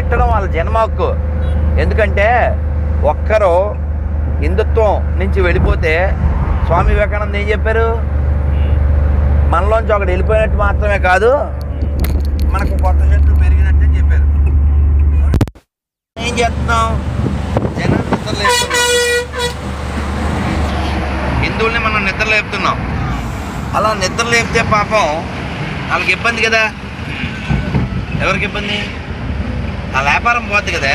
తిట్టడం వాళ్ళ జన్మ ఎందుకంటే ఒక్కరు హిందుత్వం నుంచి వెళ్ళిపోతే స్వామి వివేకానంద ఏం చెప్పారు? మనలోంచి ఒకటి వెళ్ళిపోయినట్టు మాత్రమే కాదు మనకు కొత్త చెట్లు పెరిగినట్టు అని చెప్పారు. ఏం చేస్తున్నాం? జనం నిద్రలేపుతున్నాం హిందువుల్ని మనం నిద్ర లేపుతున్నాం. అలా నిద్ర లేపితే పాపం వాళ్ళకి ఇబ్బంది కదా? ఎవరికి ఇబ్బంది? ఆ వ్యాపారం పోద్ది కదా.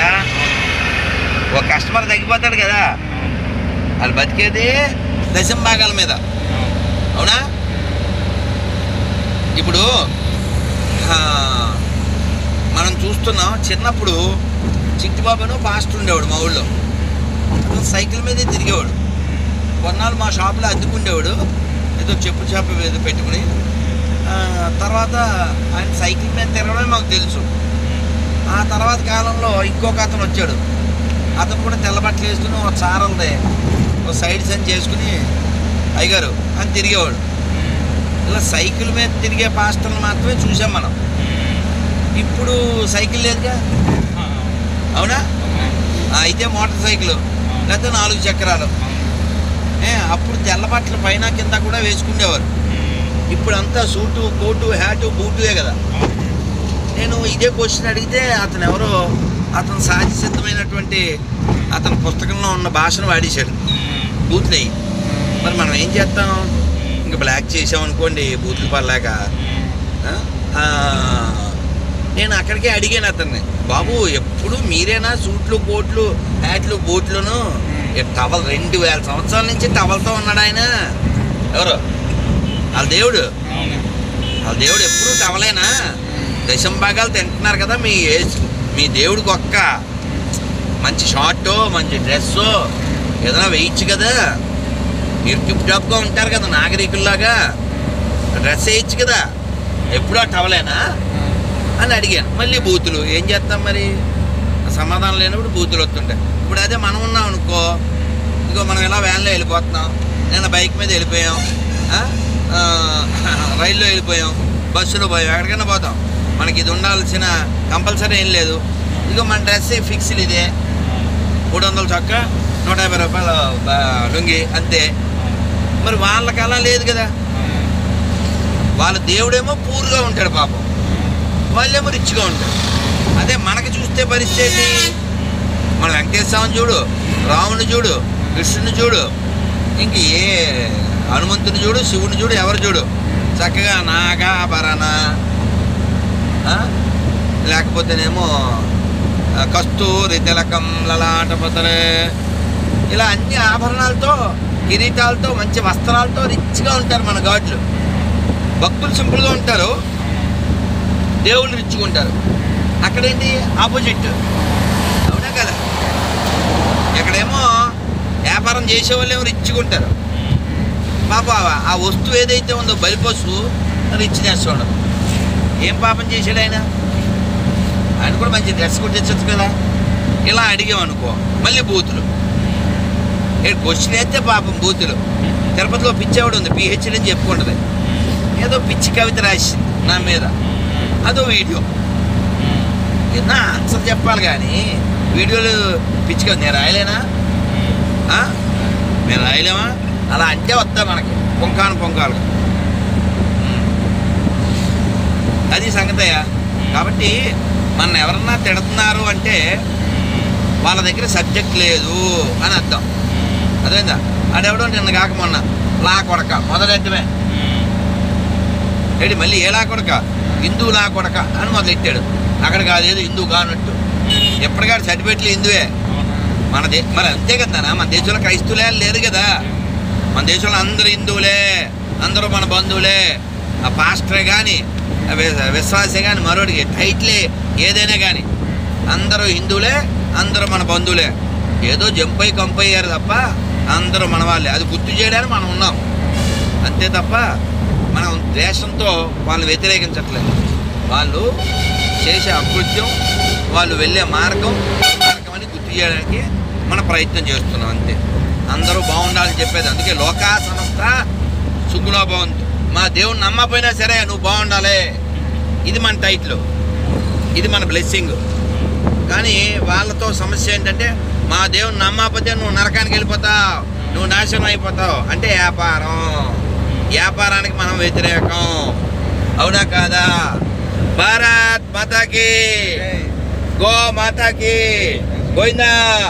ఒక కస్టమర్ తగ్గిపోతాడు కదా. వాళ్ళు బతికేది దశం భాగాల మీద. అవునా? ఇప్పుడు మనం చూస్తున్నాం చిన్నప్పుడు చిట్టిబాబును ఫాస్ట్ ఉండేవాడు మా ఊళ్ళో. సైకిల్ మీదే తిరిగేవాడు. కొన్నాళ్ళు మా షాప్లో అద్దుకుండేవాడు. ఏదో చెప్పు చేప ఏదో పెట్టుకుని తర్వాత ఆయన సైకిల్ మీద తిరగడమే మాకు తెలుసు. ఆ తర్వాత కాలంలో ఇంకొక అతను వచ్చాడు. అతను కూడా తెల్ల బట్టలు వేసుకుని ఒక చారలది ఒక సైడ్ సంచి చేసుకుని అయ్యారు అని తిరిగేవాడు. ఇలా సైకిల్ మీద తిరిగే పాస్టర్లు మాత్రమే చూసాం మనం. ఇప్పుడు సైకిల్ లేదుగా? అవునా? అయితే మోటార్ సైకిల్ లేకపోతే నాలుగు చక్రాలు. ఏ, అప్పుడు తెల్ల బట్టలు పైన కింద కూడా వేసుకునేవారు. ఇప్పుడు అంతా సూటు కోటు హ్యాటు బూటువే కదా. నేను ఇదే క్వశ్చన్ అడిగితే అతను ఎవరో అతను సహజ సిద్ధమైనటువంటి అతని పుస్తకంలో ఉన్న భాషను వాడేశాడు. బూతులు మరి మనం ఏం చేస్తాం? ఇంకా బ్లాక్ చేసాం అనుకోండి బూతులు పడలేక. నేను అక్కడికే అడిగాను అతన్ని. బాబు ఎప్పుడు మీరేనా సూట్లు కోట్లు హ్యాట్లు బూట్లును? టవల్ రెండు వేల సంవత్సరాల నుంచి టవల్తో ఉన్నాడు ఆయన. ఎవరు? వాళ్ళ దేవుడు. వాళ్ళ దేవుడు ఎప్పుడు టవలేనా? దశంభాగాలు తింటున్నారు కదా మీ ఏజ్ మీ దేవుడికి ఒక్క. మంచి షార్ట్ మంచి డ్రెస్సు ఏదైనా వేయచ్చు కదా. మీరు టిప్ టాప్గా ఉంటారు కదా నాగరికుల్లాగా. డ్రెస్ వేయచ్చు కదా. ఎప్పుడూ టవలేనా? అని అడిగాను. మళ్ళీ బూతులు ఏం చేస్తాం మరి? సమాధానం లేనప్పుడు బూతులు వస్తుంటాయి. ఇప్పుడు అదే మనం ఉన్నాం అనుకో ఇదిగో మనం ఇలా వ్యాన్లో వెళ్ళిపోతున్నాం నేను బైక్ మీద వెళ్ళిపోయాం రైల్లో వెళ్ళిపోయాం బస్సులో పోయాం ఎక్కడికైనా పోతాం. మనకి ఇది ఉండాల్సిన కంపల్సరీ ఏం లేదు. ఇదిగో మన డ్రెస్ ఫిక్స్డ్ ఇదే. మూడు వందల చొక్క నూట యాభై రూపాయల లుంగి అంతే. మరి వాళ్ళకి అలా లేదు కదా. వాళ్ళ దేవుడేమో పూర్గా ఉంటాడు పాపం. వాళ్ళేమో రిచ్గా ఉంటాడు అదే మనకి చూస్తే పరిస్థితి మన వెంకటేశ్వర స్వామిని చూడు రాముని చూడు కృష్ణుని చూడు ఇంక ఏ హనుమంతుని చూడు శివుని చూడు ఎవరు చూడు? చక్కగా నాగాభరణ. లేకపోతేనేమో కస్తూరి తిలకం లలాటపతలే ఇలా అన్ని ఆభరణాలతో కిరీటాలతో మంచి వస్త్రాలతో రిచ్గా ఉంటారు మన గాడ్లు భక్తులు సింపుల్గా ఉంటారు దేవుళ్ళు రిచ్గా ఉంటారు అక్కడేంటి ఆపోజిట్ అవునా కదా ఇక్కడేమో వ్యాపారం చేసే వాళ్ళేమో రిచ్గా ఉంటారు పాప ఆ వస్తువు ఏదైతే ఉందో బలిపశు రిచ్ చేస్తాడు ఏం పాపం చేశాడు ఆయన? ఆయన కూడా మంచి డ్రెస్ కుట్టించచ్చు కదా. ఇలా అడిగామనుకో మళ్ళీ బూతులు. ఇక్కడ క్వశ్చన్ అయితే పాపం బూతులు. తిరుపతిలో పిచ్చేవాడు ఉంది పిహెచ్డి అని చెప్పుకుంటుంది. ఏదో పిచ్చి కవిత రాసింది నా మీద. అదో వీడియో. నా ఆన్సర్ చెప్పాలి కానీ వీడియోలు పిచ్చి కవిత నేను రాయలేనా? ఆ? నేను రాయలేమా? అలా అంటే వస్తా మనకి. పొంకాను పొంకాలుగా అది సంగతయ్య కాబట్టి మన ఎవరన్నా తిడుతున్నారు అంటే వాళ్ళ దగ్గర సబ్జెక్ట్ లేదు అని అర్థం. అదేందా అడెవడో నిన్న కాక మొన్న. లా కొడక. మొదలెట్టమే ఏంటి మళ్ళీ ఏ లా కొడక? హిందూ లా కొడక అని మొదలెట్టాడు. అక్కడ కాదు హిందూ కానట్టు. ఎప్పటికాడు సర్టిఫికెట్లు హిందువే. మన దే మరి అంతే కదా మన దేశంలో క్రైస్తువులే లేదు కదా. మన దేశంలో అందరూ హిందువులే. అందరూ మన బంధువులే. ఆ పాస్టరే కానీ విశ్వాసే కానీ మరోడికి. టైట్లే ఏదైనా కానీ. అందరూ హిందువులే అందరూ మన బంధువులే. ఏదో జంపై కంపయ్యారు తప్ప అందరూ మన వాళ్ళే. అది గుర్తు చేయడానికి మనం ఉన్నాం. అంతే తప్ప మనం ద్వేషంతో వాళ్ళని వ్యతిరేకించట్లేదు. వాళ్ళు చేసే అకృత్యం వాళ్ళు వెళ్ళే మార్గం మార్గం అని గుర్తు చేయడానికి మన ప్రయత్నం చేస్తున్నాం అంతే. అందరూ బాగుండాలని చెప్పేది అందుకే లోకా సంస్థ సుఖులో బాగుంది మా దేవుని నమ్మపోయినా సరే నువ్వు బాగుండాలి. ఇది మన టైటిల్ ఇది మన బ్లెస్సింగ్ కానీ వాళ్ళతో సమస్య ఏంటంటే మా దేవుని నమ్మకపోతే నువ్వు నరకానికి వెళ్ళిపోతావు. నువ్వు నాశనం అయిపోతావు. అంటే వ్యాపారం. వ్యాపారానికి మనం వ్యతిరేకం. అవునా కాదా? భారత్ మాతాకి. గో మాతాకి. గోవిందా.